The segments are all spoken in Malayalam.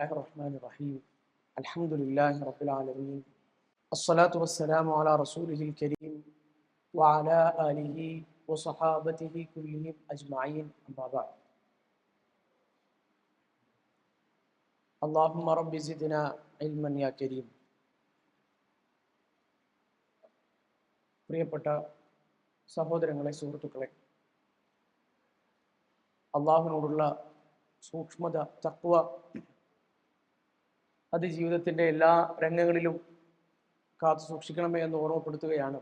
الله الرحمن الرحيم الحمد لله رب العالمين الصلاة والسلام على رسوله الكريم وعلى آله وصحابته كلهم أجمعين أما بعد اللهم رب زدنا علما يا كريم പ്രിയപ്പെട്ട സഹോദരങ്ങളെ സുഹൃത്തുക്കളെ അള്ളാഹുവിനോടുള്ള സൂക്ഷ്മത തക്വ അത് ജീവിതത്തിന്റെ എല്ലാ രംഗങ്ങളിലും കാത്തു സൂക്ഷിക്കണമേ എന്ന് ഓർമ്മപ്പെടുത്തുകയാണ്.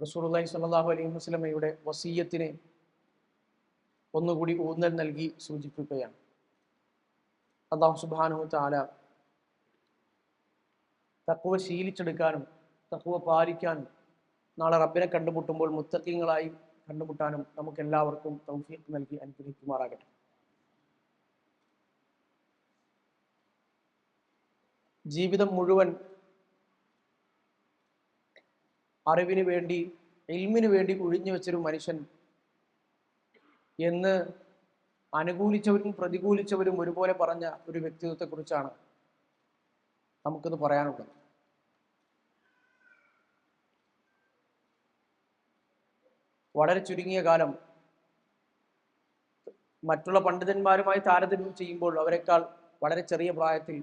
റസൂലുള്ളാഹി സ്വല്ലല്ലാഹു അലൈഹി വസല്ലമയുടെ വസീയത്തിന് ഒന്നുകൂടി ഊന്നൽ നൽകി സൂചിപ്പിക്കുകയാണ്. അള്ളാഹു സുബാനു തആല തക്കുവ ശീലിച്ചെടുക്കാനും തക്കുവ പാലിക്കാനും നാളെ റബ്ബിനെ കണ്ടുമുട്ടുമ്പോൾ മുത്തക്കിങ്ങളായി കണ്ടുമുട്ടാനും നമുക്ക് എല്ലാവർക്കും തൗഫീഖ് നൽകി അനുഗ്രഹിക്കുമാറാകട്ടെ. ജീവിതം മുഴുവൻ അറിവിന് വേണ്ടി ഇൽമിന് വേണ്ടി ഒഴിഞ്ഞു വെച്ചൊരു മനുഷ്യൻ എന്ന് അനുകൂലിച്ചവരും പ്രതികൂലിച്ചവരും ഒരുപോലെ പറഞ്ഞ ഒരു വ്യക്തിത്വത്തെക്കുറിച്ചാണ് നമുക്കിത് പറയാനുള്ളത്. വളരെ ചുരുങ്ങിയ കാലം മറ്റുള്ള പണ്ഡിതന്മാരുമായി താരതമ്യം ചെയ്യുമ്പോൾ അവരെക്കാൾ വളരെ ചെറിയ പ്രായത്തിൽ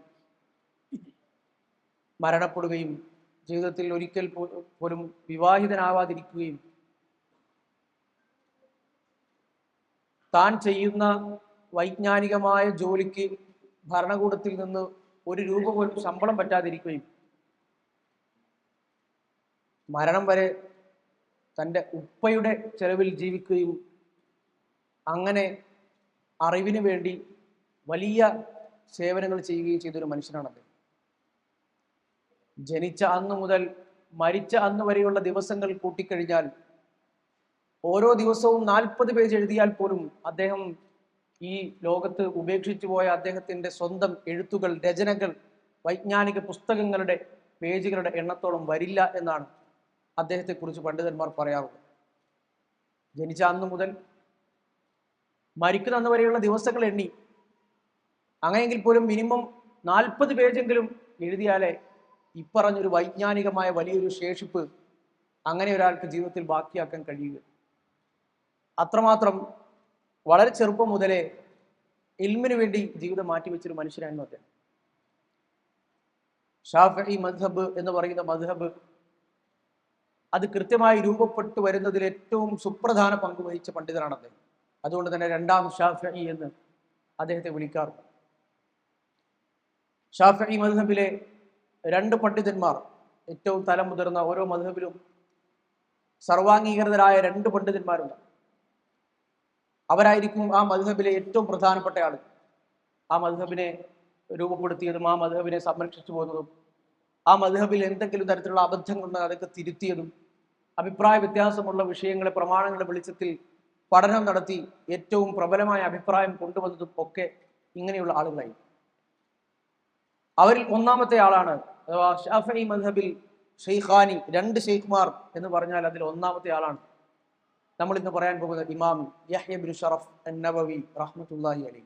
മരണപ്പെടുകയും ജീവിതത്തിൽ ഒരിക്കൽ പോലും വിവാഹിതനാവാതിരിക്കുകയും താൻ ചെയ്യുന്ന വൈജ്ഞാനികമായ ജോലിക്ക് ഭരണകൂടത്തിൽ നിന്ന് ഒരു രൂപ പോലും ശമ്പളം പറ്റാതിരിക്കുകയും മരണം വരെ തന്റെ ഉപ്പയുടെ ചെലവിൽ ജീവിക്കുകയും അങ്ങനെ അറിവിന് വേണ്ടി വലിയ സേവനങ്ങൾ ചെയ്യുകയും ചെയ്തൊരു മനുഷ്യനാണ് അദ്ദേഹം ജനിച്ച അന്ന് മുതൽ മരിച്ച അന്ന് വരെയുള്ള ദിവസങ്ങൾ കൂട്ടിക്കഴിഞ്ഞാൽ ഓരോ ദിവസവും നാൽപ്പത് പേജ് എഴുതിയാൽ പോലും അദ്ദേഹം ഈ ലോകത്ത് ഉപേക്ഷിച്ചു പോയ അദ്ദേഹത്തിന്റെ സ്വന്തം എഴുത്തുകൾ രചനകൾ വൈജ്ഞാനിക പുസ്തകങ്ങളുടെ പേജുകളുടെ എണ്ണത്തോളം വരില്ല എന്നാണ് അദ്ദേഹത്തെക്കുറിച്ച് പണ്ഡിതന്മാർ പറയാറുള്ളത്. ജനിച്ച അന്ന് മുതൽ മരിക്കുന്ന അന്ന് വരെയുള്ള ദിവസങ്ങൾ എണ്ണി. അങ്ങനെയെങ്കിൽ പോലും മിനിമം നാൽപ്പത് പേജെങ്കിലും എഴുതിയാലേ ഇപ്പറഞ്ഞൊരു വൈജ്ഞാനികമായ വലിയൊരു ശേഷിപ്പ് അങ്ങനെ ഒരാൾക്ക് ജീവിതത്തിൽ ബാക്കിയാക്കാൻ കഴിയുക. അത്രമാത്രം വളരെ ചെറുപ്പം മുതലേ ഇൽമിനു വേണ്ടി ജീവിതം മാറ്റിവെച്ചൊരു മനുഷ്യനായിരുന്നു അദ്ദേഹം. ഷാഫി മദ്ഹബ് എന്ന് പറയുന്ന മദ്ഹബ് അത് കൃത്യമായി രൂപപ്പെട്ടു വരുന്നതിൽ ഏറ്റവും സുപ്രധാന പങ്ക് വഹിച്ച പണ്ഡിതനാണ് അദ്ദേഹം. അതുകൊണ്ട് തന്നെ രണ്ടാം ഷാഫി എന്ന് അദ്ദേഹത്തെ വിളിക്കാറുണ്ട്. ഷാഫി മദ്ഹബിലെ രണ്ട് പണ്ഡിതന്മാർ ഏറ്റവും തലമുതിർന്ന ഓരോ മധുബിലും സർവാംഗീകൃതരായ രണ്ട് പണ്ഡിതന്മാരുണ്ട്. അവരായിരിക്കും ആ മധുഹബിലെ ഏറ്റവും പ്രധാനപ്പെട്ട ആൾ ആ മധുഹബിനെ രൂപപ്പെടുത്തിയതും ആ മധുഹബിനെ സംരക്ഷിച്ചു പോകുന്നതും ആ മധുഹബിൽ എന്തെങ്കിലും തരത്തിലുള്ള അബദ്ധങ്ങളുണ്ടെങ്കിൽ അതൊക്കെ തിരുത്തിയതും അഭിപ്രായ വ്യത്യാസമുള്ള വിഷയങ്ങളെ പ്രമാണങ്ങളുടെ വെളിച്ചത്തിൽ പഠനം നടത്തി ഏറ്റവും പ്രബലമായ അഭിപ്രായം കൊണ്ടുവന്നതും ഒക്കെ ഇങ്ങനെയുള്ള ആളുകളായി അവരിൽ ഒന്നാമത്തെ ആളാണ്. അഥവാ ഷാഫി മദ്ഹബിൽ ഷെയ്ഖാനി രണ്ട് ഷെയ്ഖ്മാർ എന്ന് പറഞ്ഞാൽ അതിൽ ഒന്നാമത്തെ ആളാണ്. നമ്മൾ ഇന്ന് പറയാൻ പോകുന്നത് ഇമാം യഹ്യ ഷറഫ് നബവി റഹ്മത്തുല്ലാഹി അലി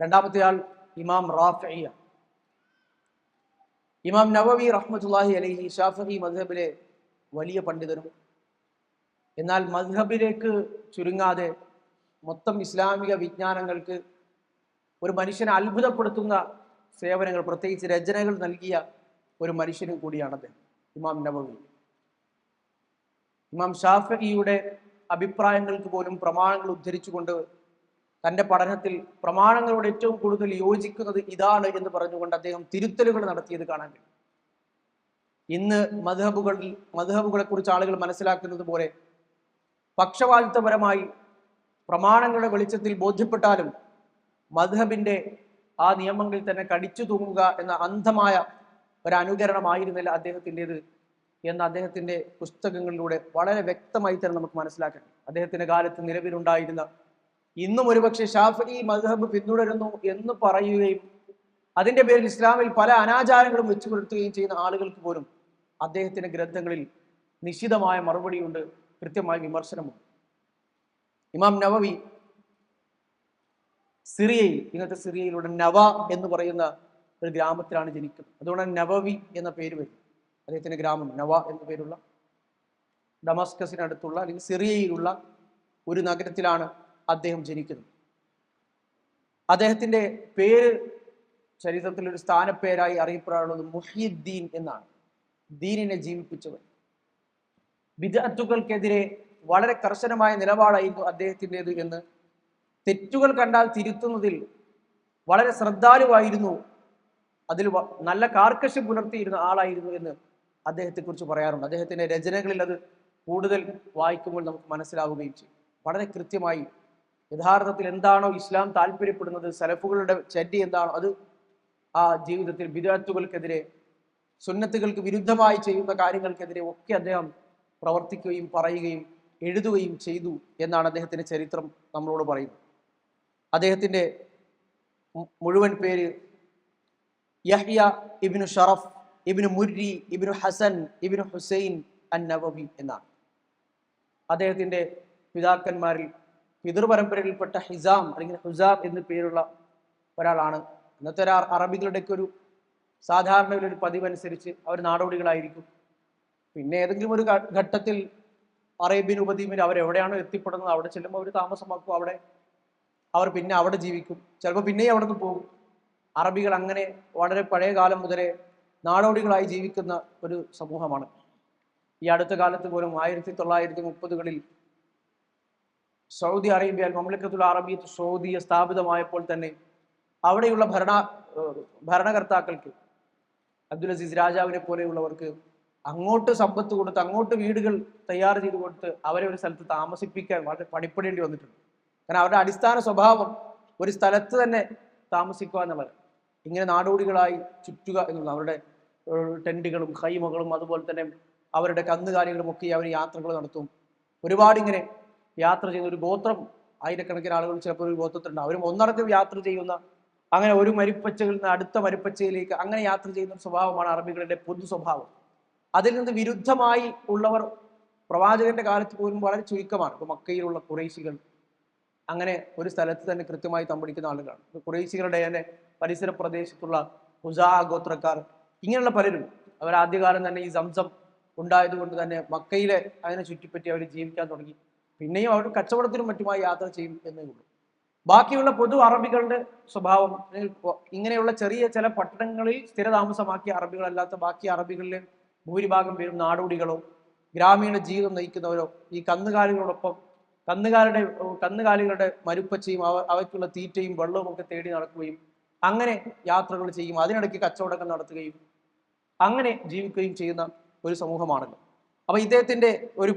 രണ്ടാമത്തെ ആൾ ഇമാം റാഫിയ ഇമാം നവവി റഹ്മത്തുല്ലാഹി അലൈഹി ഷാഫി മദ്ഹബിലെ വലിയ പണ്ഡിതനും എന്നാൽ മദ്ഹബിലേക്ക് ചുരുങ്ങാതെ മൊത്തം ഇസ്ലാമിക വിജ്ഞാനങ്ങൾക്ക് ഒരു മനുഷ്യനെ അത്ഭുതപ്പെടുത്തുന്ന സേവനങ്ങൾ പ്രത്യേകിച്ച് രചനകൾ നൽകിയ ഒരു മനുഷ്യനും കൂടിയാണ് അദ്ദേഹം ഇമാം നബവി. ഇമാം ഷാഫിയുടെ അഭിപ്രായങ്ങൾക്ക് പോലും പ്രമാണങ്ങൾ ഉദ്ധരിച്ചുകൊണ്ട് തന്റെ പഠനത്തിൽ പ്രമാണങ്ങളോട് ഏറ്റവും കൂടുതൽ യോജിക്കുന്നത് ഇതാണ് എന്ന് പറഞ്ഞുകൊണ്ട് അദ്ദേഹം തിരുത്തലുകൾ നടത്തിയത് കാണാൻ കഴിയും. ഇന്ന് മധബുകളിൽ മധബുകളെ കുറിച്ച് ആളുകൾ മനസ്സിലാക്കുന്നത് പോലെ പക്ഷപാതിത്വപരമായി പ്രമാണങ്ങളുടെ വെളിച്ചത്തിൽ ബോധ്യപ്പെട്ടാലും മധബിന്റെ ആ നിയമങ്ങളിൽ തന്നെ കടിച്ചു തൂങ്ങുക എന്ന അന്ധമായ ഒരു അനുകരണമായിരുന്നില്ല അദ്ദേഹത്തിന്റെത് എന്ന് അദ്ദേഹത്തിന്റെ പുസ്തകങ്ങളിലൂടെ വളരെ വ്യക്തമായി തന്നെ നമുക്ക് മനസ്സിലാക്കാം. അദ്ദേഹത്തിന്റെ കാലത്ത് നിലവിലുണ്ടായിരുന്ന ഇന്നും ഒരുപക്ഷെ ഷാഫി മദ്ഹബ് പിന്തുടരുന്നു എന്ന് പറയുകയും അതിന്റെ പേരിൽ ഇസ്ലാമിൽ പല അനാചാരങ്ങളും വെച്ചു പുലർത്തുകയും ചെയ്യുന്ന ആളുകൾക്ക് പോലും അദ്ദേഹത്തിന്റെ ഗ്രന്ഥങ്ങളിൽ നിശിതമായ മറുപടിയുണ്ട് കൃത്യമായ വിമർശനമുണ്ട്. ഇമാം നവവി സിറിയയിൽ ഇന്നത്തെ സിറിയയിലൂടെ നവ എന്ന് പറയുന്ന ഒരു ഗ്രാമത്തിലാണ് ജനിക്കുന്നത്. അതുകൊണ്ടാണ് നവവി എന്ന പേര് വരും അദ്ദേഹത്തിന്റെ ഗ്രാമം നവ എന്ന പേരുള്ള ഡമാസ്കസിനടുത്തുള്ള അല്ലെങ്കിൽ സിറിയയിലുള്ള ഒരു നഗരത്തിലാണ് അദ്ദേഹം ജനിക്കുന്നത്. അദ്ദേഹത്തിന്റെ പേര് ചരിത്രത്തിൽ ഒരു സ്ഥാനപ്പേരായി അറിയപ്പെടാനുള്ളത് മുഹീദ്ദീൻ എന്നാണ്. ദീനിനെ ജീവിപ്പിച്ചവൻ വിദഗ്ധുക്കൾക്കെതിരെ വളരെ കർശനമായ നിലപാടായിരുന്നു അദ്ദേഹത്തിന്റെത് എന്ന് തെറ്റുകൾ കണ്ടാൽ തിരുത്തുന്നതിൽ വളരെ ശ്രദ്ധാലുവായിരുന്നു. അതിൽ നല്ല കാർക്കശ്യം പുലർത്തിയിരുന്ന ആളായിരുന്നു എന്ന് അദ്ദേഹത്തെക്കുറിച്ച് പറയാറുണ്ട്. അദ്ദേഹത്തിന്റെ രചനകളിൽ അത് കൂടുതൽ വായിക്കുമ്പോൾ നമുക്ക് മനസ്സിലാവുകയും ചെയ്യും. വളരെ കൃത്യമായി യഥാർത്ഥത്തിൽ എന്താണോ ഇസ്ലാം താല്പര്യപ്പെടുന്നത് സലഫുകളുടെ ചര്യ എന്താണോ അത് ആ ജീവിതത്തിൽ വിദഗ്ധകൾക്കെതിരെ സുന്നത്തുകൾക്ക് വിരുദ്ധമായി ചെയ്യുന്ന കാര്യങ്ങൾക്കെതിരെ ഒക്കെ അദ്ദേഹം പ്രവർത്തിക്കുകയും പറയുകയും എഴുതുകയും ചെയ്തു എന്നാണ് അദ്ദേഹത്തിന്റെ ചരിത്രം നമ്മളോട് പറയുന്നത്. അദ്ദേഹത്തിന്റെ മു- മുഴുവൻ പേര് യഹ്യ ഇബിനു ഷറഫ് ഇബിനു മുരി ഇബിനു ഹസൻ ഇബിനു ഹുസൈൻ അൻ നവബി എന്നാണ്. അദ്ദേഹത്തിന്റെ പിതാക്കന്മാരിൽ പിതൃപരമ്പരയിൽപ്പെട്ട ഹിസാം അല്ലെങ്കിൽ ഹുസാം എന്നു പേരുള്ള ഒരാളാണ്. ഇന്നത്തെ ഒരു അറ- അറബികളുടെയൊക്കെ ഒരു സാധാരണ ഒരു പതിവനുസരിച്ച് അവർ നാടോടികളായിരിക്കും. പിന്നെ ഏതെങ്കിലും ഒരു ഘട്ടത്തിൽ അറേബ്യൻ ഉപദ്വീപിൽ അവരെവിടെയാണോ എത്തിപ്പെടുന്നത് അവിടെ ചെല്ലുമ്പോൾ അവർ താമസമാക്കും. അവിടെ അവർ പിന്നെ അവിടെ ജീവിക്കും. ചിലപ്പോൾ പിന്നെയും അവിടെ നിന്ന് പോകും. അറബികൾ അങ്ങനെ വളരെ പഴയ കാലം മുതലേ നാടോടികളായി ജീവിക്കുന്ന ഒരു സമൂഹമാണ്. ഈ അടുത്ത കാലത്ത് പോലും ആയിരത്തി തൊള്ളായിരത്തി മുപ്പതുകളിൽ സൗദി അറേബ്യ മംലക്കത്തുൽ അറബിയത്ത് സൗദിയ സ്ഥാപിതമായപ്പോൾ തന്നെ അവിടെയുള്ള ഭരണ ഭരണകർത്താക്കൾക്ക് അബ്ദുൽ അസീസ് രാജാവിനെ പോലെയുള്ളവർക്ക് അങ്ങോട്ട് സമ്പത്ത് കൊടുത്ത് അങ്ങോട്ട് വീടുകൾ തയ്യാർ ചെയ്ത് കൊടുത്ത് അവരെ ഒരു സ്ഥലത്ത് താമസിപ്പിക്കാൻ വളരെ പണിപ്പെടേണ്ടി വന്നിട്ടുണ്ട്. കാരണം അവരുടെ അടിസ്ഥാന സ്വഭാവം ഒരു സ്ഥലത്ത് തന്നെ താമസിക്കുക എന്നുള്ളത്. ഇങ്ങനെ നാടോടികളായി ചുറ്റുക എന്നുള്ളത്. അവരുടെ ടെന്റുകളും ഹൈമകളും അതുപോലെ തന്നെ അവരുടെ കന്നുകാലികളും ഒക്കെ അവർ യാത്രകൾ നടത്തും. ഒരുപാട് ഇങ്ങനെ യാത്ര ചെയ്യുന്ന ഒരു ഗോത്രം ആയിരക്കണക്കിന് ആളുകൾ ചിലപ്പോൾ ഒരു ഗോത്രത്തിലുണ്ട്. അവരും ഒന്നടങ്കം യാത്ര ചെയ്യുന്ന അങ്ങനെ ഒരു മരുപ്പച്ചകളിൽ നിന്ന് അടുത്ത മരുപ്പച്ചയിലേക്ക് അങ്ങനെ യാത്ര ചെയ്യുന്ന സ്വഭാവമാണ് അറബികളുടെ പൊതു സ്വഭാവം. അതിൽ നിന്ന് വിരുദ്ധമായി ഉള്ളവർ പ്രവാചകന്റെ കാലത്ത് പോലും വളരെ ചുരുക്കമാണ്. ഇപ്പൊ മക്കയിലുള്ള കുറേശികൾ അങ്ങനെ ഒരു സ്ഥലത്ത് തന്നെ കൃത്യമായി തമ്പടിക്കുന്ന ആളുകളാണ്. കുറേശികളുടെ തന്നെ പരിസര പ്രദേശത്തുള്ള ഹുസാ ഗോത്രക്കാർ ഇങ്ങനെയുള്ള പലരും അവർ ആദ്യകാലം തന്നെ ഈ സംസം ഉണ്ടായതുകൊണ്ട് തന്നെ മക്കയിലെ അതിനെ ചുറ്റിപ്പറ്റി അവർ ജീവിക്കാൻ തുടങ്ങി. പിന്നെയും അവർ കച്ചവടത്തിനും മറ്റുമായി യാത്ര ചെയ്യും എന്നേ ഉള്ളൂ. ബാക്കിയുള്ള പൊതു അറബികളുടെ സ്വഭാവം ഇങ്ങനെയുള്ള ചെറിയ ചില പട്ടണങ്ങളിൽ സ്ഥിരതാമസമാക്കിയ അറബികളല്ലാത്ത ബാക്കി അറബികളിലെ ഭൂരിഭാഗം പേരും നാടോടികളോ ഗ്രാമീണ ജീവിതം നയിക്കുന്നവരോ ഈ കന്നുകാലികളോടൊപ്പം കന്നുകാലിയുടെ കന്നുകാലികളുടെ മരുപ്പച്ചയും അവ അവയ്ക്കുള്ള തീറ്റയും വെള്ളവും ഒക്കെ തേടി നടക്കുകയും അങ്ങനെ യാത്രകൾ ചെയ്യും. അതിനിടയ്ക്ക് കച്ചവടങ്ങൾ നടത്തുകയും അങ്ങനെ ജീവിക്കുകയും ചെയ്യുന്ന ഒരു സമൂഹമാണല്ലോ. അപ്പൊ ഇദ്ദേഹത്തിന്റെ ഒരു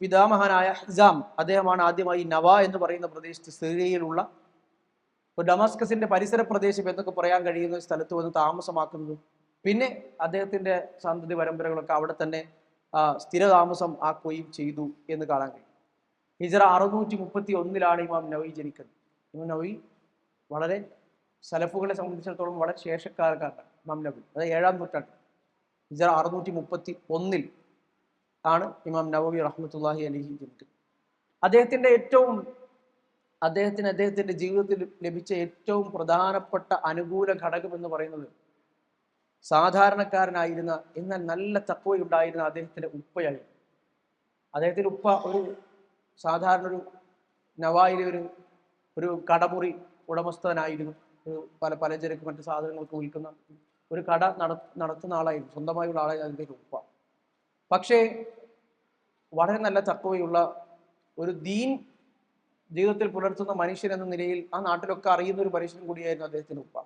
പിതാമഹനായ ഹിസാം അദ്ദേഹമാണ് ആദ്യമായി നവ എന്ന് പറയുന്ന പ്രദേശത്ത് സിറിയയിലുള്ള ഡമാസ്കസിന്റെ പരിസര പ്രദേശം എന്നൊക്കെ പറയാൻ കഴിയുന്ന സ്ഥലത്ത് വന്ന് താമസമാക്കുന്നതും. പിന്നെ അദ്ദേഹത്തിന്റെ സന്തതി പരമ്പരകളൊക്കെ അവിടെ തന്നെ സ്ഥിരതാമസം ആക്കുകയും ചെയ്തു എന്ന് കാണാൻ കഴിയും. ഹിജറ അറുന്നൂറ്റി മുപ്പത്തി ഒന്നിലാണ് ഇമാം നവി ജനിക്കുന്നത്. ഇമാം നവി വളരെ സലഫുകളെ സംബന്ധിച്ചിടത്തോളം വളരെ ശേഷക്കാരക്കാരനാണ് ഇമാം നബി അതായത് ഏഴാം നൂറ്റാണ്ട്. ഹിജറ അറുന്നൂറ്റി മുപ്പത്തി ഒന്നിൽ ആണ് ഇമാം നവവി റഹ്മത്തുല്ലാഹി അലിഹി ജനിക്കുന്നത്. അദ്ദേഹത്തിന്റെ ഏറ്റവും അദ്ദേഹത്തിന് അദ്ദേഹത്തിന്റെ ജീവിതത്തിൽ ലഭിച്ച ഏറ്റവും പ്രധാനപ്പെട്ട അനുകൂല ഘടകം എന്ന് പറയുന്നത് സാധാരണക്കാരനായിരുന്ന എന്നാൽ നല്ല തക്കവയുണ്ടായിരുന്ന അദ്ദേഹത്തിന്റെ ഉപ്പയായിരുന്നു. അദ്ദേഹത്തിന്റെ ഉപ്പ ഒരു സാധാരണ ഒരു നവായിലെ ഒരു ഒരു കടമുറി ഉടമസ്ഥനായിരുന്നു. പല പലചരക്ക് മറ്റു സാധനങ്ങൾക്ക് വിൽക്കുന്ന ഒരു കട നട നടത്തുന്ന ആളായിരുന്നു. സ്വന്തമായുള്ള ആളായിരുന്നു അതിന്റെ ഉപ്പ. പക്ഷേ വളരെ നല്ല തക്കവയുള്ള ഒരു ദീൻ ജീവിതത്തിൽ പുലർത്തുന്ന മനുഷ്യൻ എന്ന നിലയിൽ ആ നാട്ടിലൊക്കെ അറിയുന്ന ഒരു മനുഷ്യൻ കൂടിയായിരുന്നു അദ്ദേഹത്തിന്റെ ഉപ്പ.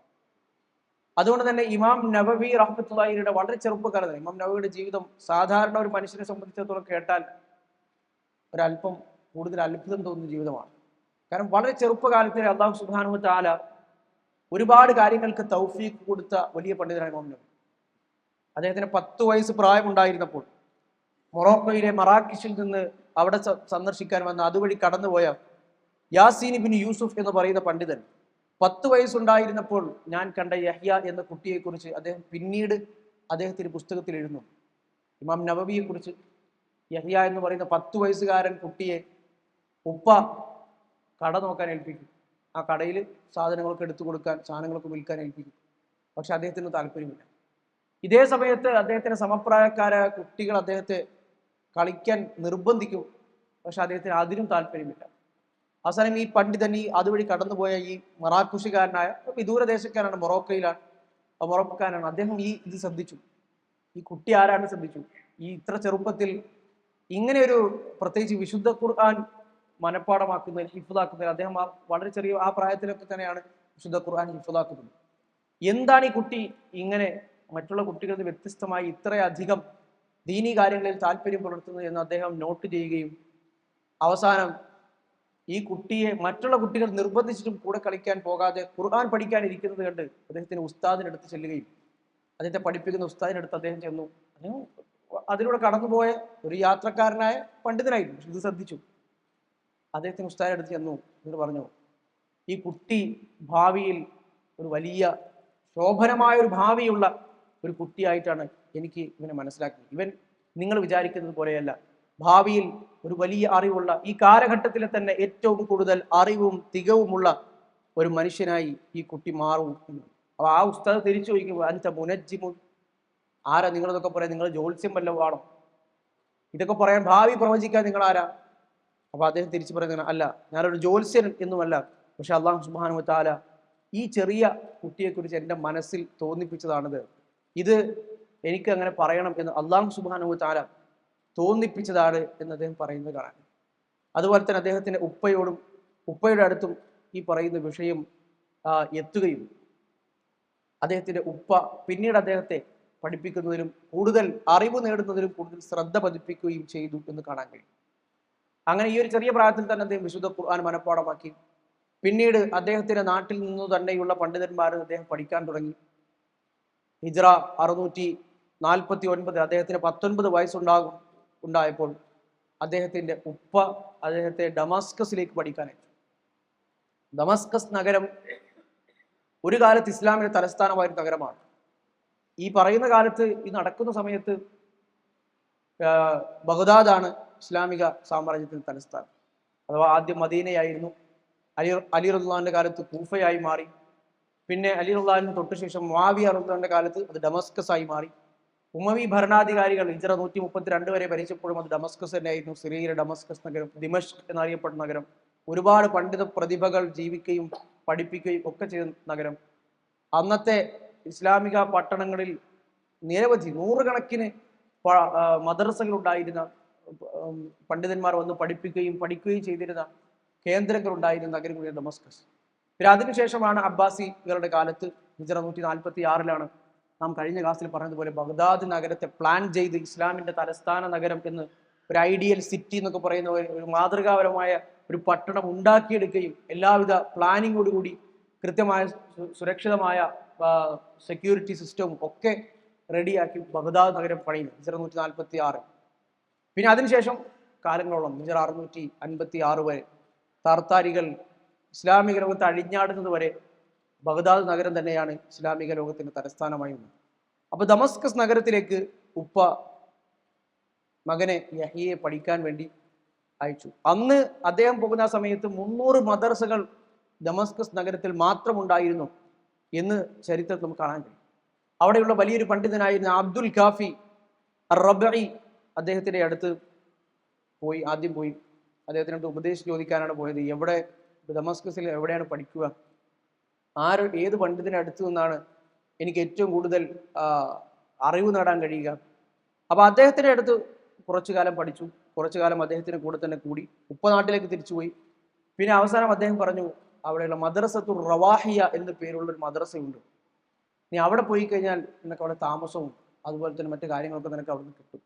അതുകൊണ്ട് തന്നെ ഇമാം നബവി റഹ്മത്തുല്ലാഹിയുടെ വളരെ ചെറുപ്പക്കാരൻ ഇമാം നബവിയുടെ ജീവിതം സാധാരണ ഒരു മനുഷ്യനെ സംബന്ധിച്ചിടത്തോളം കേട്ടാൽ ഒരല്പം കൂടുതൽ അത്ഭുതം തോന്നുന്ന ജീവിതമാണ്. കാരണം വളരെ ചെറുപ്പകാലത്തിൽ അള്ളാഹു സുബാനു താല ഒരുപാട് കാര്യങ്ങൾക്ക് തൗഫീഖ് കൊടുത്ത വലിയ പണ്ഡിതനാണ് ഇമാം നബി. അദ്ദേഹത്തിന് പത്ത് വയസ്സ് പ്രായമുണ്ടായിരുന്നപ്പോൾ മൊറോക്കോയിലെ മറാക്കിഷിൽ നിന്ന് അവിടെ സന്ദർശിക്കാൻ വന്ന അതുവഴി കടന്നുപോയ യാസീൻ ബിൻ യൂസുഫ് എന്ന് പറയുന്ന പണ്ഡിതൻ പത്ത് വയസ്സുണ്ടായിരുന്നപ്പോൾ ഞാൻ കണ്ട യഹ്യ എന്ന കുട്ടിയെക്കുറിച്ച് അദ്ദേഹം പിന്നീട് അദ്ദേഹത്തിന്റെ പുസ്തകത്തിൽ എഴുതുന്നു. ഇമാം നബവിയെ കുറിച്ച് യഹ്യ എന്ന് പറയുന്ന പത്ത് വയസ്സുകാരൻ കുട്ടിയെ ഉപ്പ കട നോക്കാൻ ഏൽപ്പിക്കും. ആ കടയിൽ സാധനങ്ങളൊക്കെ എടുത്തു കൊടുക്കാൻ സാധനങ്ങളൊക്കെ വിൽക്കാൻ ഏൽപ്പിക്കും. പക്ഷെ അദ്ദേഹത്തിന് താല്പര്യമില്ല. ഇതേ സമയത്ത് അദ്ദേഹത്തിന്റെ സമപ്രായക്കാരായ കുട്ടികൾ അദ്ദേഹത്തെ കളിക്കാൻ നിർബന്ധിക്കും. പക്ഷെ അദ്ദേഹത്തിന് അതിനും താല്പര്യമില്ല. അവസാനം ഈ പണ്ഡിതൻ ഈ അതുവഴി കടന്നുപോയ ഈ മറാക്കുഷിക്കാരനായ വിദൂരദേശക്കാരനാണ് മൊറോക്കയിലാണ്. മൊറോക്കക്കാരനാണ്. അദ്ദേഹം ഈ ഇത് ശ്രദ്ധിച്ചു. ഈ കുട്ടി ആരാണ് ശ്രദ്ധിച്ചു. ഈ ഇത്ര ചെറുപ്പത്തിൽ ഇങ്ങനെ ഒരു പ്രത്യേകിച്ച് വിശുദ്ധ ഖുർആൻ മനഃപ്പാടമാക്കുന്നതിൽ ഹിഫുദാക്കുന്നതിൽ അദ്ദേഹം ആ വളരെ ചെറിയ ആ പ്രായത്തിലൊക്കെ തന്നെയാണ് വിശുദ്ധ ഖുർആൻ ഹിഫുദാക്കുന്നത്. എന്താണ് ഈ കുട്ടി ഇങ്ങനെ മറ്റുള്ള കുട്ടികളിൽ വ്യത്യസ്തമായി ഇത്രയധികം ദീനീ കാര്യങ്ങളിൽ താല്പര്യം പുലർത്തുന്നത് എന്ന് അദ്ദേഹം നോട്ട് ചെയ്യുകയും അവസാനം ഈ കുട്ടിയെ മറ്റുള്ള കുട്ടികൾ നിർബന്ധിച്ചിട്ടും കൂടെ കളിക്കാൻ പോകാതെ ഖുർആൻ പഠിക്കാൻ ഇരിക്കുന്നത് കണ്ട് അദ്ദേഹത്തിന് ഉസ്താദിനടുത്ത് ചെല്ലുകയും അദ്ദേഹത്തെ പഠിപ്പിക്കുന്ന ഉസ്താദിനടുത്ത് അദ്ദേഹം ചെന്നു. അദ്ദേഹം അതിലൂടെ കടന്നുപോയ ഒരു യാത്രക്കാരനായ പണ്ഡിതനായിരുന്നു. ഇത് ശ്രദ്ധിച്ചു. അദ്ദേഹത്തിന് ഉസ്താദിനടുത്ത് ചെന്നു. എന്നിട്ട് പറഞ്ഞു ഈ കുട്ടി ഭാവിയിൽ ഒരു വലിയ ശോഭനമായ ഒരു ഭാവിയുള്ള ഒരു കുട്ടിയായിട്ടാണ് എനിക്ക് ഇവനെ മനസ്സിലാക്കുന്നത്. ഇവൻ നിങ്ങൾ വിചാരിക്കുന്നത് പോലെയല്ല. ഭാവിയിൽ ഒരു വലിയ അറിവുള്ള ഈ കാലഘട്ടത്തിലെ തന്നെ ഏറ്റവും കൂടുതൽ അറിവും തികവുമുള്ള ഒരു മനുഷ്യനായി ഈ കുട്ടി മാറും അപ്പോൾ അപ്പൊ ആ ഉസ്താദ് തിരിച്ചു ചോദിക്കുമ്പോൾ അഞ്ച മുനജിമു ആരാ നിങ്ങളിതൊക്കെ പറയാം നിങ്ങൾ ജോത്സ്യം വല്ലതും ആണോ ഇതൊക്കെ പറയാൻ ഭാവി പ്രവചിക്കാൻ നിങ്ങൾ ആരാ അപ്പൊ അദ്ദേഹം തിരിച്ചു പറയുന്നത് അല്ല ഞാനൊരു ജ്യോത്സ്യൻ എന്നുമല്ല പക്ഷെ അള്ളാഹു സുബാനു താല ഈ ചെറിയ കുട്ടിയെക്കുറിച്ച് എന്റെ മനസ്സിൽ തോന്നിപ്പിച്ചതാണിത്. ഇത് എനിക്ക് അങ്ങനെ പറയണം എന്ന് അള്ളാഹു സുബാനു താല തോന്നിപ്പിച്ചതാണ് എന്ന് അദ്ദേഹം പറയുന്നത് കാണാൻ. അതുപോലെ തന്നെ അദ്ദേഹത്തിന്റെ ഉപ്പയോടും ഉപ്പയുടെ അടുത്തും ഈ പറയുന്ന വിഷയം എത്തുകയും അദ്ദേഹത്തിന്റെ ഉപ്പ പിന്നീട് അദ്ദേഹത്തെ പഠിപ്പിക്കുന്നതിലും കൂടുതൽ അറിവ് നേടുന്നതിലും കൂടുതൽ ശ്രദ്ധ പതിപ്പിക്കുകയും ചെയ്തു എന്ന് കാണാൻ കഴിയും. അങ്ങനെ ഈ ഒരു ചെറിയ പ്രായത്തിൽ തന്നെ അദ്ദേഹം വിശുദ്ധ ഖുർആൻ മനഃപ്പാടമാക്കി പിന്നീട് അദ്ദേഹത്തിന്റെ നാട്ടിൽ നിന്ന് തന്നെയുള്ള പണ്ഡിതന്മാരെ അദ്ദേഹം പഠിക്കാൻ തുടങ്ങി. ഹിജ്ര അറുന്നൂറ്റി നാൽപ്പത്തി ഒൻപത് അദ്ദേഹത്തിന് പത്തൊൻപത് വയസ്സുണ്ടാകും ഉണ്ടായപ്പോൾ അദ്ദേഹത്തിന്റെ ഉപ്പ അദ്ദേഹത്തെ ഡമാസ്കസിലേക്ക് പഠിക്കാനയച്ചു ഡമാസ്കസ് നഗരം ഒരു കാലത്ത് ഇസ്ലാമിന്റെ തലസ്ഥാനമായ നഗരമാണ്. ഈ പറയുന്ന കാലത്ത് ഈ നടക്കുന്ന സമയത്ത് ബഗ്ദാദാണ് ഇസ്ലാമിക സാമ്രാജ്യത്തിന്റെ തലസ്ഥാനം. അഥവാ ആദ്യം മദീനയായിരുന്നു. അലി അലി റുല്ലാന്റെ കാലത്ത് കൂഫയായി മാറി. പിന്നെ അലി റുല്ലാഹിന് തൊട്ടുശേഷം മാവിയ കാലത്ത് അത് ഡമസ്കസ് ആയി മാറി. ഉമവി ഭരണാധികാരികൾ ഇജറ നൂറ്റി മുപ്പത്തിരണ്ട് വരെ ഭരിച്ചപ്പോഴും അത് ഡമസ്കസ് തന്നെയായിരുന്നു. സിറിയയിലെ ഡമസ്കസ് നഗരം ദിമഷ് എന്നറിയപ്പെടുന്ന നഗരം. ഒരുപാട് പണ്ഡിത പ്രതിഭകൾ ജീവിക്കുകയും പഠിപ്പിക്കുകയും ഒക്കെ ചെയ്ത നഗരം. അന്നത്തെ ഇസ്ലാമിക പട്ടണങ്ങളിൽ നിരവധി നൂറുകണക്കിന് പ- പണ്ഡിതന്മാർ വന്ന് പഠിപ്പിക്കുകയും പഠിക്കുകയും ചെയ്തിരുന്ന കേന്ദ്രങ്ങൾ ഉണ്ടായിരുന്ന നഗരം കൂടിയാണ് ഡമസ്കസ്. പിന്നെ അതിനുശേഷമാണ് അബ്ബാസികളുടെ കാലത്ത് ഹിജറ നൂറ്റി നാൽപ്പത്തി ആറിലാണ് നാം കഴിഞ്ഞ ക്ലാസ്സിൽ പറഞ്ഞതുപോലെ ബഗ്ദാദ് നഗരത്തെ പ്ലാൻ ചെയ്ത് ഇസ്ലാമിന്റെ തലസ്ഥാന നഗരം എന്ന് ഒരു ഐഡിയൽ സിറ്റി എന്നൊക്കെ പറയുന്ന ഒരു- ഒരു മാതൃകാപരമായ ഒരു പട്ടണം ഉണ്ടാക്കിയെടുക്കുകയും എല്ലാവിധ പ്ലാനിങ്ങോടുകൂടി കൃത്യമായ സുരക്ഷിതമായ സെക്യൂരിറ്റി സിസ്റ്റവും ഒക്കെ റെഡിയാക്കി ബഗ്ദാദ് നഗരം പണിയുന്നു ഹിജറ നൂറ്റി നാൽപ്പത്തി ആറ് പിന്നെ അതിനുശേഷം കാലങ്ങളോളം ഹിജറ അറുന്നൂറ്റി അൻപത്തി ആറ് വരെ താർത്താരികൾ ഇസ്ലാമിക ലോകത്ത് അഴിഞ്ഞാടുന്നത് വരെ ബഗ്ദാദ് നഗരം തന്നെയാണ് ഇസ്ലാമിക ലോകത്തിന്റെ തലസ്ഥാനമായി ഉള്ളത്. അപ്പൊ ദമസ്കസ് നഗരത്തിലേക്ക് ഉപ്പ മകനെ യഹിയെ പഠിക്കാൻ വേണ്ടി അയച്ചു. അന്ന് അദ്ദേഹം പോകുന്ന സമയത്ത് മുന്നൂറ് മദർസകൾ ദമസ്കസ് നഗരത്തിൽ മാത്രമുണ്ടായിരുന്നു എന്ന് ചരിത്രത്തിൽ നമുക്ക് കാണാൻ കഴിയും. അവിടെയുള്ള വലിയൊരു പണ്ഡിതനായിരുന്ന അബ്ദുൽ കാഫി റബി അദ്ദേഹത്തിന്റെ അടുത്ത് പോയി ആദ്യം പോയി. അദ്ദേഹത്തിനോട് ഉപദേശം ചോദിക്കാനാണ് പോയത്. എവിടെ ഡമസ്കസിൽ എവിടെയാണ് പഠിക്കുക? ആര് ഏത് പണ്ഡിതന്റെ അടുത്ത് നിന്നാണ് എനിക്ക് ഏറ്റവും കൂടുതൽ അറിവ് നേടാൻ കഴിയുക? അപ്പോൾ അദ്ദേഹത്തിന്റെ അടുത്ത് കുറച്ചു കാലം പഠിച്ചു. കുറച്ചു കാലം അദ്ദേഹത്തിന്റെ കൂടെ തന്നെ കൂടി. ഉപ്പനാട്ടിലേക്ക് തിരിച്ചുപോയി പിന്നെ അവസാനം അദ്ദേഹം പറഞ്ഞു അവിടെയുള്ള മദ്രസത്തു റവാഹിയ എന്ന പേരുള്ള ഒരു മദ്രസയുണ്ട്. നീ അവിടെ പോയി കഴിഞ്ഞാൽ നിനക്ക് അവിടെ താമസവും അതുപോലെ തന്നെ മറ്റു കാര്യങ്ങളൊക്കെ നിനക്ക് അവിടെ നിന്ന് കിട്ടും.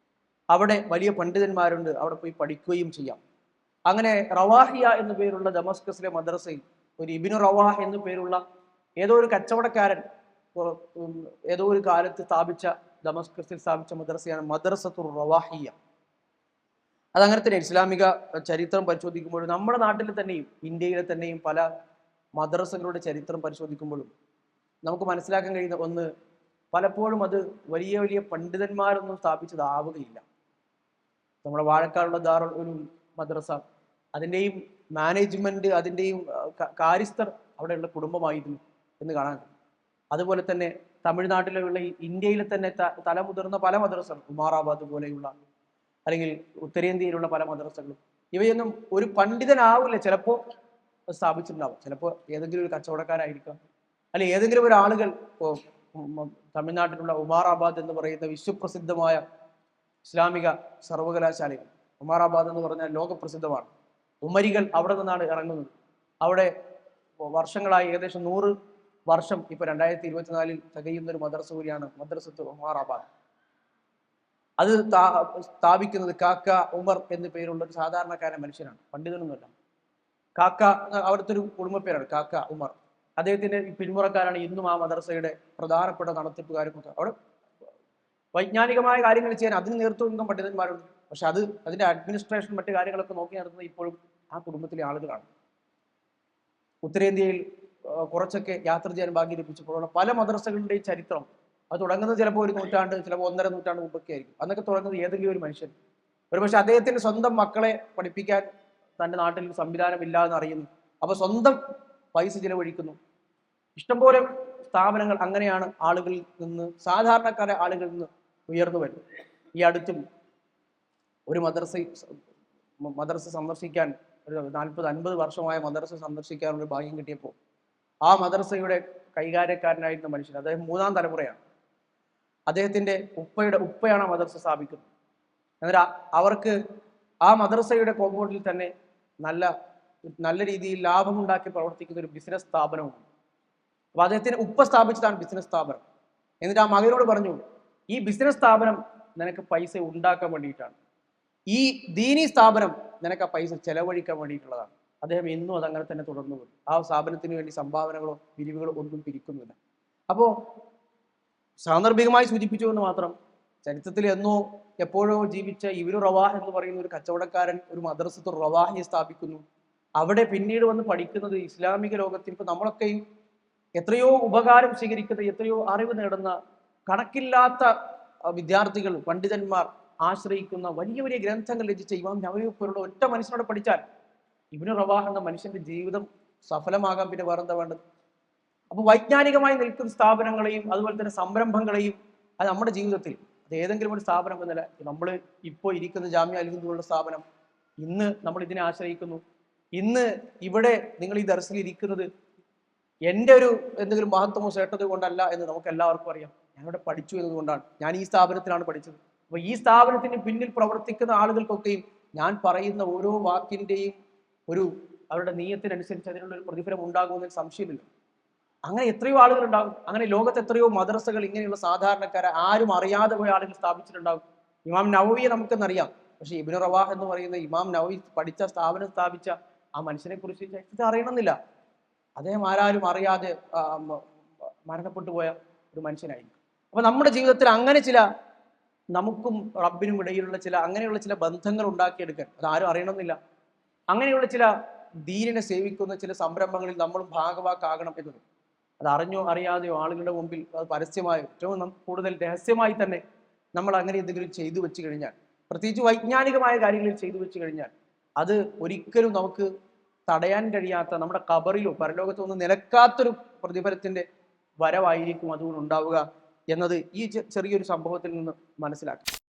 അവിടെ വലിയ പണ്ഡിതന്മാരുണ്ട്. അവിടെ പോയി പഠിക്കുകയും ചെയ്യാം. അങ്ങനെ റവാഹിയ എന്നു പേരുള്ള ദമസ്കസിലെ മദ്രസയിൽ ഒരു ഇബിനു റവാഹ് എന്നു പേരുള്ള ഏതോ ഒരു കച്ചവടക്കാരൻ ഏതോ ഒരു കാലത്ത് സ്ഥാപിച്ച ദമസ്കസിൽ സ്ഥാപിച്ച മദ്രസയാണ് മദ്രസത്തുർ റവാഹിയ. അതങ്ങനെ തന്നെ ഇസ്ലാമിക ചരിത്രം പരിശോധിക്കുമ്പോഴും നമ്മുടെ നാട്ടിൽ തന്നെയും ഇന്ത്യയിലെ തന്നെയും പല മദ്രസകളുടെ ചരിത്രം പരിശോധിക്കുമ്പോഴും നമുക്ക് മനസ്സിലാക്കാൻ കഴിയുന്ന ഒന്ന് പലപ്പോഴും അത് വലിയ വലിയ പണ്ഡിതന്മാരൊന്നും സ്ഥാപിച്ചതാവുകയില്ല. നമ്മുടെ വാഴക്കാടുള്ള ദാറുൽ ഒരു മദ്രസ. അതിന്റെയും മാനേജ്മെന്റ് അതിന്റെയും കാര്യസ്ഥർ അവിടെയുള്ള കുടുംബമായിരുന്നു എന്ന് കാണാൻ അതുപോലെ തന്നെ തമിഴ്നാട്ടിലുള്ള ഇന്ത്യയിലെ തന്നെ തലമുതിർന്ന പല മദ്രസകൾ ഉമാറാബാദ് പോലെയുള്ള അല്ലെങ്കിൽ ഉത്തരേന്ത്യയിലുള്ള പല മദ്രസകളും ഇവയൊന്നും ഒരു പണ്ഡിതനാവില്ല ചിലപ്പോൾ സ്ഥാപിച്ചിട്ടുണ്ടാവും. ചിലപ്പോൾ ഏതെങ്കിലും ഒരു കച്ചവടക്കാരായിരിക്കാം. അല്ലെ ഏതെങ്കിലും ഒരു ആളുകൾ ഇപ്പോ ഉം ഉം തമിഴ്നാട്ടിലുള്ള ഉമാറാബാദ് എന്ന് പറയുന്ന വിശ്വപ്രസിദ്ധമായ ഇസ്ലാമിക സർവകലാശാലകൾ ഉമാറാബാദ് എന്ന് പറഞ്ഞാൽ ലോകപ്രസിദ്ധമാണ്. ഉമരികൾ അവിടെ നിന്നാണ് ഇറങ്ങുന്നത്. അവിടെ വർഷങ്ങളായി ഏകദേശം നൂറ് വർഷം ഇപ്പൊ രണ്ടായിരത്തി ഇരുപത്തിനാലിൽ തികയുന്ന ഒരു മദ്രസ കൂടിയാണ് മദ്രസത്ത് ഉമാറാബാദ് അത് സ്ഥാ- സ്ഥാപിക്കുന്നത് കാക്ക ഉമർ എന്നു പേരുള്ള ഒരു സാധാരണക്കാരൻ മനുഷ്യനാണ്. പണ്ഡിതനൊന്നുമല്ല. കാക്ക അവിടുത്തെ ഒരു കുടുംബപ്പേരാണ്. കാക്ക ഉമർ. അദ്ദേഹത്തിന്റെ പിന്മുറക്കാരാണ് ഇന്നും ആ മദ്രസയുടെ പ്രധാനപ്പെട്ട നടത്തിപ്പുകാരും അവിടെ വൈജ്ഞാനികമായ കാര്യങ്ങൾ ചെയ്യാൻ അതിന് നേതൃത്വം നൽകുന്ന പണ്ഡിതന്മാരുണ്ട്. പക്ഷെ അത് അതിന്റെ അഡ്മിനിസ്ട്രേഷൻ മറ്റു കാര്യങ്ങളൊക്കെ നോക്കി നടത്തുന്നത് ഇപ്പോഴും ആ കുടുംബത്തിലെ ആളുകളാണ്. ഉത്തരേന്ത്യയിൽ കുറച്ചൊക്കെ യാത്ര ചെയ്യാൻ ഭാഗ്യം ലഭിച്ചപ്പോഴുള്ള പല മദ്രസകളുടെയും ചരിത്രം. അത് തുടങ്ങുന്നത് ചിലപ്പോൾ ഒരു നൂറ്റാണ്ട് ചിലപ്പോൾ ഒന്നര നൂറ്റാണ്ട് മുമ്പൊക്കെ ആയിരിക്കും. അന്നൊക്കെ തുടങ്ങുന്നത് ഏതെങ്കിലും ഒരു മനുഷ്യൻ. ഒരുപക്ഷെ അദ്ദേഹത്തിന്റെ സ്വന്തം മക്കളെ പഠിപ്പിക്കാൻ തന്റെ നാട്ടിൽ സംവിധാനമില്ല എന്ന് അറിയുന്നു. അപ്പൊ സ്വന്തം പൈസ ചിലവഴിക്കുന്നു. ഇഷ്ടംപോലെ സ്ഥാപനങ്ങൾ അങ്ങനെയാണ് ആളുകളിൽ നിന്ന് സാധാരണക്കാരെ ആളുകളിൽ നിന്ന് ഉയർന്നു വരും ഈ അടുത്തും ഒരു മദ്രസ മദ്രസ സന്ദർശിക്കാൻ ഒരു നാൽപ്പത് അൻപത് വർഷമായ മദ്രസ സന്ദർശിക്കാനുള്ള ഭാഗ്യം കിട്ടിയപ്പോൾ ആ മദ്രസയുടെ കൈകാര്യക്കാരനായിരുന്ന മനുഷ്യൻ അദ്ദേഹം മൂന്നാം തലമുറയാണ്. അദ്ദേഹത്തിന്റെ ഉപ്പയുടെ ഉപ്പയാണ് ആ മദ്രസ സ്ഥാപിക്കുന്നത്. എന്നാൽ അവർക്ക് ആ മദ്രസയുടെ കോമ്പൗണ്ടിൽ തന്നെ നല്ല നല്ല രീതിയിൽ ലാഭമുണ്ടാക്കി പ്രവർത്തിക്കുന്ന ഒരു ബിസിനസ് സ്ഥാപനമുണ്ട്. അപ്പോൾ അദ്ദേഹത്തിന് ഉപ്പ സ്ഥാപിച്ചതാണ് ബിസിനസ് സ്ഥാപനം. എന്നിട്ട് ആ മകനോട് പറഞ്ഞു ഈ ബിസിനസ് സ്ഥാപനം നിനക്ക് പൈസ ഉണ്ടാക്കാൻ വേണ്ടിയിട്ടാണ്. ഈ ദീനി സ്ഥാപനം നിനക്ക് ആ പൈസ ചെലവഴിക്കാൻ വേണ്ടിയിട്ടുള്ളതാണ്. അദ്ദേഹം എന്നും അതങ്ങനെ തന്നെ തുടർന്നു പോയി. ആ സ്ഥാപനത്തിന് വേണ്ടി സംഭാവനകളോ പിരിവുകളോ ഒന്നും പിരിക്കുന്നില്ല. അപ്പോൾ സാന്ദർഭികമായി സൂചിപ്പിച്ചു എന്ന് മാത്രം ചരിത്രത്തിൽ എന്നോ എപ്പോഴോ ജീവിച്ച ഇവരു റവാഹ് എന്ന് പറയുന്ന ഒരു കച്ചവടക്കാരൻ ഒരു മദ്രസത്ത് റവാഹി സ്ഥാപിക്കുന്നു. അവിടെ പിന്നീട് വന്ന് പഠിക്കുന്നത് ഇസ്ലാമിക ലോകത്തിൽ ഇപ്പൊ നമ്മളൊക്കെയും എത്രയോ ഉപകാരം സ്വീകരിക്കുന്ന എത്രയോ അറിവ് നേടുന്ന കണക്കില്ലാത്ത വിദ്യാർത്ഥികൾ പണ്ഡിതന്മാർ ആശ്രയിക്കുന്ന വലിയ വലിയ ഗ്രന്ഥങ്ങൾ രചിച്ച ഇമാം നവവി പോലുള്ള ഒറ്റ മനുഷ്യനോട് പഠിച്ചാൽ ഇബിന് റവാഹ് എന്ന മനുഷ്യന്റെ ജീവിതം സഫലമാകാൻ പിന്നെ വേറെന്താ വേണ്ടത്? അപ്പൊ വൈജ്ഞാനികമായി നിൽക്കുന്ന സ്ഥാപനങ്ങളെയും അതുപോലെ തന്നെ സംരംഭങ്ങളെയും അത് നമ്മുടെ ജീവിതത്തിൽ അത് ഏതെങ്കിലും ഒരു സ്ഥാപനം എന്നല്ല നമ്മൾ ഇപ്പോൾ ഇരിക്കുന്ന ജാമ്യ അലിന്ദുള്ള സ്ഥാപനം ഇന്ന് നമ്മൾ ഇതിനെ ആശ്രയിക്കുന്നു. ഇന്ന് ഇവിടെ നിങ്ങൾ ഈ ദർശനം ഇരിക്കുന്നത് എന്റെ ഒരു എന്തെങ്കിലും മഹത്വമോ ശ്രേഷ്ഠതയോ കൊണ്ടല്ല എന്ന് നമുക്ക് എല്ലാവർക്കും അറിയാം. ഇവിടെ പഠിച്ചു എന്നതുകൊണ്ടാണ്. ഞാൻ ഈ സ്ഥാപനത്തിലാണ് പഠിച്ചത്. അപ്പൊ ഈ സ്ഥാപനത്തിന് പിന്നിൽ പ്രവർത്തിക്കുന്ന ആളുകൾക്കൊക്കെയും ഞാൻ പറയുന്ന ഓരോ വാക്കിന്റെയും ഒരു അവരുടെ നീയത്തിനനുസരിച്ച് അതിനുള്ള ഒരു പ്രതിഫലം ഉണ്ടാകുമെന്നതിൽ സംശയമില്ല. അങ്ങനെ എത്രയോ ആളുകൾ ഉണ്ടാകും അങ്ങനെ ലോകത്ത് എത്രയോ മദ്രസകൾ ഇങ്ങനെയുള്ള സാധാരണക്കാരെ ആരും അറിയാതെ പോയ ആളുകൾ സ്ഥാപിച്ചിട്ടുണ്ടാകും. ഇമാം നവവിയെ നമുക്കെന്നറിയാം. പക്ഷെ ഇബിനു റവാഹ് എന്ന് പറയുന്ന ഇമാം നവവി പഠിച്ച സ്ഥാപനം സ്ഥാപിച്ച ആ മനുഷ്യനെ കുറിച്ച് ചരിത്രത്തിൽ അറിയണമെന്നില്ല. അദ്ദേഹം ആരാരും അറിയാതെ മരണപ്പെട്ടു പോയ ഒരു മനുഷ്യനായിരിക്കും. അപ്പൊ നമ്മുടെ ജീവിതത്തിൽ അങ്ങനെ ചില നമുക്കും റബ്ബിനും ഇടയിലുള്ള ചില അങ്ങനെയുള്ള ചില ബന്ധങ്ങൾ ഉണ്ടാക്കിയെടുക്കാൻ അത് ആരും അറിയണമെന്നില്ല. അങ്ങനെയുള്ള ചില ദീനിനെ സേവിക്കുന്ന ചില സംരംഭങ്ങളിൽ നമ്മളും ഭാഗവാക്കാകണം എന്നത്. അത് അറിഞ്ഞോ അറിയാതെയോ ആളുകളുടെ മുമ്പിൽ അത് പരസ്യമായോ ഏറ്റവും കൂടുതൽ രഹസ്യമായി തന്നെ നമ്മൾ അങ്ങനെ എന്തെങ്കിലും ചെയ്തു വെച്ച് കഴിഞ്ഞാൽ പ്രത്യേകിച്ച് വൈജ്ഞാനികമായ കാര്യങ്ങളിൽ ചെയ്തു വെച്ച് കഴിഞ്ഞാൽ അത് ഒരിക്കലും നമുക്ക് തടയാൻ കഴിയാത്ത നമ്മുടെ കബറിലോ പരലോകത്തോ ഒന്നും നിലക്കാത്തൊരു പ്രതിഫലത്തിന്റെ വരവായിരിക്കും അതുകൊണ്ട് ഉണ്ടാവുക. എന്നത് ഈ ചെറിയൊരു സംഭവത്തിൽ നിന്ന് മനസ്സിലാക്കാം.